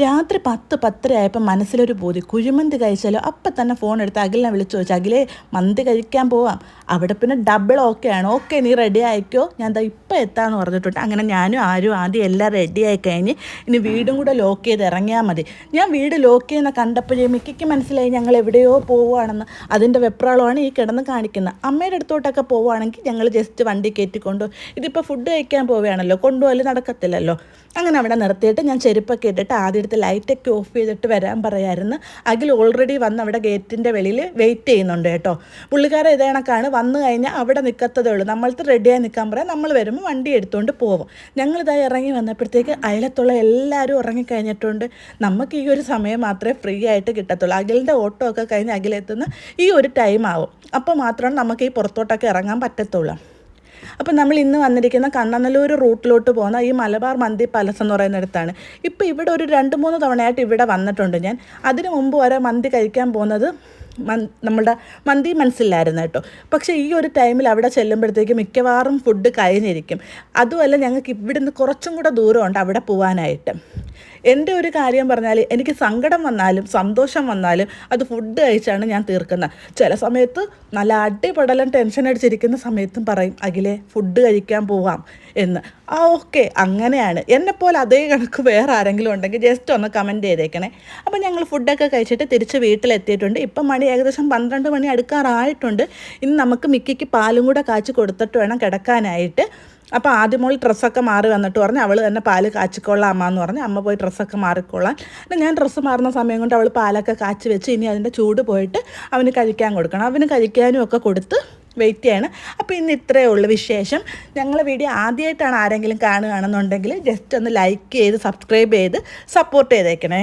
രാത്രി പത്ത് പത്തരയായപ്പോൾ മനസ്സിലൊരു ബോധി. കുഴിമന്തി കഴിച്ചാലോ? അപ്പം തന്നെ ഫോൺ എടുത്ത് അഖിലിനെ വിളിച്ചു ചോദിച്ചു അഖിലെ മന്തി കഴിക്കാൻ പോവാം. അവിടെ പിന്നെ ഡബിൾ ഓക്കെ ആണ്. ഓക്കെ നീ റെഡി ആയിക്കോ? ഞാൻ എന്താ ഇപ്പം എത്താമെന്ന് പറഞ്ഞിട്ടുണ്ട്. അങ്ങനെ ഞാനും ആരും ആദ്യം എല്ലാം റെഡി ആയി കഴിഞ്ഞ് ഇനി വീടും കൂടെ ലോക്ക് ചെയ്ത് ഇറങ്ങിയാൽ മതി. ഞാൻ വീട് ലോക്ക് ചെയ്യുന്ന കണ്ടപ്പോഴേ മിക്കയ്ക്ക് മനസ്സിലായി ഞങ്ങൾ എവിടെയോ പോവുകയാണെന്ന്. അതിന്റെ വെപ്രാളമാണ് ഈ കിടന്ന് കാണിക്കുന്നത്. അമ്മയുടെ അടുത്തോട്ടൊക്കെ പോവുകയാണെങ്കിൽ ഞങ്ങൾ ജസ്റ്റ് വണ്ടി കയറ്റിക്കൊണ്ടു ഇതിപ്പോൾ ഫുഡ് കഴിക്കാൻ പോവുകയാണല്ലോ. കൊണ്ടുപോകൽ നടക്കത്തില്ലല്ലോ. അങ്ങനെ അവിടെ നിർത്തിയിട്ട് ഞാൻ ചെരുപ്പൊക്കെ ഇട്ടിട്ട് ആദ്യം എടുത്ത് ലൈറ്റൊക്കെ ഓഫ് ചെയ്തിട്ട് വരാൻ പറയായിരുന്നു. അഖിൽ ഓൾറെഡി വന്ന് അവിടെ ഗേറ്റിന്റെ വെളിയിൽ വെയിറ്റ് ചെയ്യുന്നുണ്ട് കേട്ടോ. പുള്ളിക്കാരൻ ഇതേ കണക്കാണ്. വന്നു കഴിഞ്ഞാൽ അവിടെ നിൽക്കത്തതേ ഉള്ളൂ. നമ്മൾക്ക് റെഡിയായി നിൽക്കാൻ പറയാം. നമ്മൾ വരുമ്പോൾ വണ്ടി എടുത്തുകൊണ്ട് പോകും ഞങ്ങളിതായി ഇറങ്ങി വന്നപ്പോഴത്തേക്ക് അയലത്തുള്ള എല്ലാവരും ഉറങ്ങിക്കഴിഞ്ഞിട്ടുണ്ട്. നമുക്ക് ഈ ഒരു സമയം മാത്രമേ ഫ്രീ ആയിട്ട് കിട്ടത്തുള്ളൂ. അഖിലിന്റെ ഓട്ടോ ഒക്കെ കഴിഞ്ഞ് അഖിലെത്തുന്ന ഈ ഒരു ടൈം ആവും. അപ്പോൾ മാത്രമാണ് നമുക്ക് ഈ പുറത്തോട്ടൊക്കെ ഇറങ്ങാൻ പറ്റത്തുള്ളൂ. അപ്പം നമ്മൾ ഇന്ന് വന്നിരിക്കുന്ന കണ്ണനല്ലൂർ റൂട്ടിലോട്ട് പോകുന്ന ഈ മലബാർ മന്തി പാലസ് എന്ന് പറയുന്നിടത്താണ് ഇപ്പോൾ ഇവിടെ ഒരു രണ്ട് മൂന്ന് തവണയായിട്ട് ഇവിടെ വന്നിട്ടുണ്ട് ഞാൻ. അതിനു മുമ്പ് വരെ മന്തി കഴിക്കാൻ പോകുന്നത് മൻ നമ്മളുടെ മന്തി മനസ്സിലായിരുന്നു കേട്ടോ. പക്ഷേ ഈ ഒരു ടൈമിൽ അവിടെ ചെല്ലുമ്പോഴത്തേക്ക് മിക്കവാറും ഫുഡ് കഴിഞ്ഞിരിക്കും. അതുമല്ല ഞങ്ങൾക്ക് ഇവിടുന്ന് കുറച്ചും കൂടെ ദൂരമുണ്ട് അവിടെ പോകാനായിട്ട് എന്റെ ഒരു കാര്യം പറഞ്ഞാൽ എനിക്ക് സങ്കടം വന്നാലും സന്തോഷം വന്നാലും അത് ഫുഡ് കഴിച്ചാണ് ഞാൻ തീർക്കുന്നത്. ചില സമയത്ത് നല്ല അടിപടലം ടെൻഷൻ അടിച്ചിരിക്കുന്ന സമയത്തും പറയും അഖിലെ ഫുഡ് കഴിക്കാൻ പോവാം എന്ന്. ആ ഓക്കെ അങ്ങനെയാണ്. എന്നെപ്പോലെ അതേ കണക്ക് വേറെ ആരെങ്കിലും ഉണ്ടെങ്കിൽ ജസ്റ്റ് ഒന്ന് കമന്റ് ചെയ്തേക്കണേ. അപ്പോൾ ഞങ്ങൾ ഫുഡൊക്കെ കഴിച്ചിട്ട് തിരിച്ച് വീട്ടിലെത്തിയിട്ടുണ്ട്. ഇപ്പം മണി ഏകദേശം പന്ത്രണ്ട് മണി അടുക്കാറായിട്ടുണ്ട്. ഇന്ന് നമുക്ക് മിക്കിക്ക് പാലും കൂടെ കാച്ചി കൊടുത്തിട്ട് വേണം കിടക്കാനായിട്ട്. അപ്പോൾ ആദ്യം മോൾ ഡ്രസ്സൊക്കെ മാറി വന്നിട്ട് പറഞ്ഞു അവൾ തന്നെ പാൽ കാച്ചിക്കൊള്ളാം അമ്മ എന്ന് പറഞ്ഞ്. അമ്മ പോയി ഡ്രസ്സൊക്കെ മാറിക്കൊള്ളാൻ പിന്നെ ഞാൻ ഡ്രസ്സ് മാറുന്ന സമയം കൊണ്ട് അവൾ പാലൊക്കെ കാച്ചി വെച്ച് ഇനി അതിന്റെ ചൂട് പോയിട്ട് അവന് കഴിക്കാൻ കൊടുക്കണം. അവന് കഴിക്കാനും ഒക്കെ കൊടുത്ത് വെയിറ്റ് ചെയ്യണം. അപ്പോൾ ഇന്ന് ഇത്രയേ ഉള്ളൂ വിശേഷം. ഞങ്ങളെ വീഡിയോ ആദ്യമായിട്ടാണ് ആരെങ്കിലും കാണുകയാണെന്നുണ്ടെങ്കിൽ ജസ്റ്റ് ഒന്ന് ലൈക്ക് ചെയ്ത് സബ്സ്ക്രൈബ് ചെയ്ത് സപ്പോർട്ട് ചെയ്തേക്കണേ.